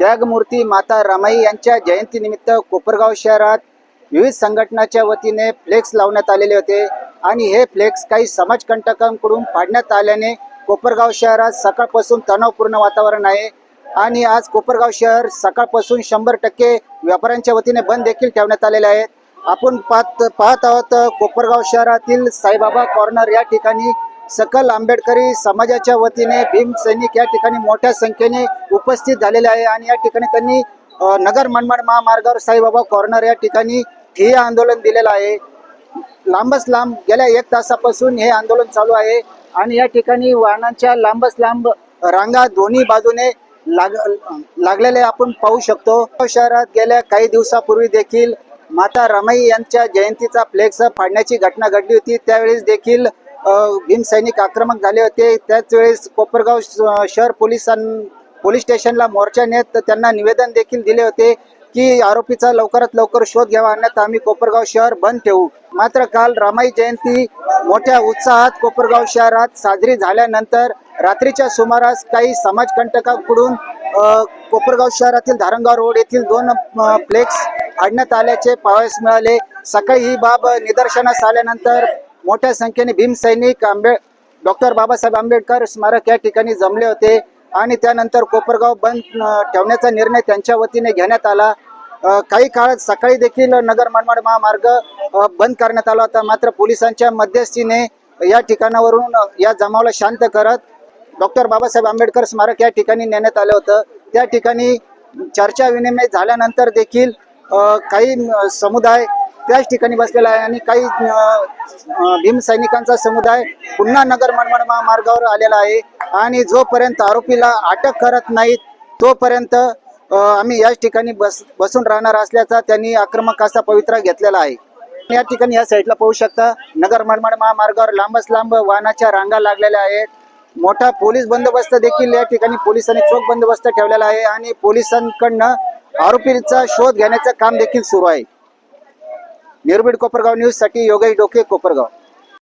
त्यागमूर्ती माता रमाई यांच्या जयंतीनिमित्त कोपरगाव शहरात विविध संघटनाच्या वतीने फ्लेक्स लावण्यात आलेले होते. आणि हे फ्लेक्स काही समाजकंटकांकडून पाडण्यात आल्याने कोपरगाव शहरात सकाळपासून तणावपूर्ण वातावरण आहे. आणि आज कोपरगाव शहर सकाळपासून शंभर टक्के व्यापाऱ्यांच्या वतीने बंद देखील ठेवण्यात आलेले आहेत. आपण पाहत पाहत आहोत कोपरगाव शहरातील साईबाबा कॉर्नर या ठिकाणी सकल आंबेडकरी समाजाच्या वतीने भीम सैनिक या ठिकाणी मोठ्या संख्येने उपस्थित झालेले आहे आणि या ठिकाणी त्यांनी नगर मनमाड महामार्गावर साईबाबा कॉर्नर या ठिकाणी हे आंदोलन दिलेलं आहे. लांबच लांब गेल्या एक तासापासून हे आंदोलन चालू आहे आणि या ठिकाणी वाहनांच्या लांबच लांब रांगा दोन्ही बाजूने लाग लागलेले आपण पाहू शकतो. शहरात गेल्या काही दिवसापूर्वी देखील माता रमाई यांच्या जयंतीचा फ्लेक्स फाडण्याची घटना घडली होती. त्यावेळेस देखील अ, भीम सैनिक आक्रमक झाले होते. त्याच वेळेस कोपरगाव श- शहर पोलिसां पोलीस स्टेशनला मोर्चा नेत त्यांना निवेदन देखील दिले होते की आरोपीचा लवकरात लवकर शोध घ्यावा अन्यथा आम्ही कोपरगाव शहर बंद ठेवू. मात्र काल रामाई जयंती मोठ्या उत्साहात कोपरगाव शहरात साजरी झाल्यानंतर रात्रीच्या सुमारास काही समाजकंटकांकडून कोपरगाव शहरातील धारणगाव रोड येथील दोन फ्लेक्स आणण्यात आल्याचे पाहावयास मिळाले. सकाळी ही बाब निदर्शनास आल्यानंतर मोठ्या संख्येने भीमसैनिक आंबे डॉक्टर बाबासाहेब आंबेडकर स्मारक या ठिकाणी जमले होते. आणि त्यानंतर कोपरगाव बंद ठेवण्याचा निर्णय त्यांच्या वतीने घेण्यात आला. काही काळात सकाळी देखील नगर मनमाड महामार्ग बंद करण्यात आला होता. मात्र पोलिसांच्या मध्यस्थीने या ठिकाणावरून या जमावाला शांत करत डॉक्टर बाबासाहेब आंबेडकर स्मारक या ठिकाणी नेण्यात आलं होतं. त्या ठिकाणी चर्चा विनिमय झाल्यानंतर देखील काही समुदाय त्याच ठिकाणी बसलेला आहे आणि काही भीम सैनिकांचा समुदाय पुन्हा नगर मनमाड महामार्गावर आलेला आहे. आणि जोपर्यंत आरोपीला अटक करत नाहीत तोपर्यंत आम्ही याच ठिकाणी बस बसून राहणार असल्याचा त्यांनी आक्रमक असा पवित्रा घेतलेला आहे. या ठिकाणी या साईडला पाहू शकता नगर मनमाड महामार्गावर लांबच लांब वाहनाच्या रांगा लागलेल्या आहेत. मोठा पोलीस बंदोबस्त देखील या ठिकाणी पोलिसांनी चोख बंदोबस्त ठेवलेला आहे आणि पोलिसांकडनं आरोपीचा शोध घेण्याचं काम देखील सुरू आहे. निर्भीड कोपरगाव न्यूजसाठी योगेश डोके कोपरगाव.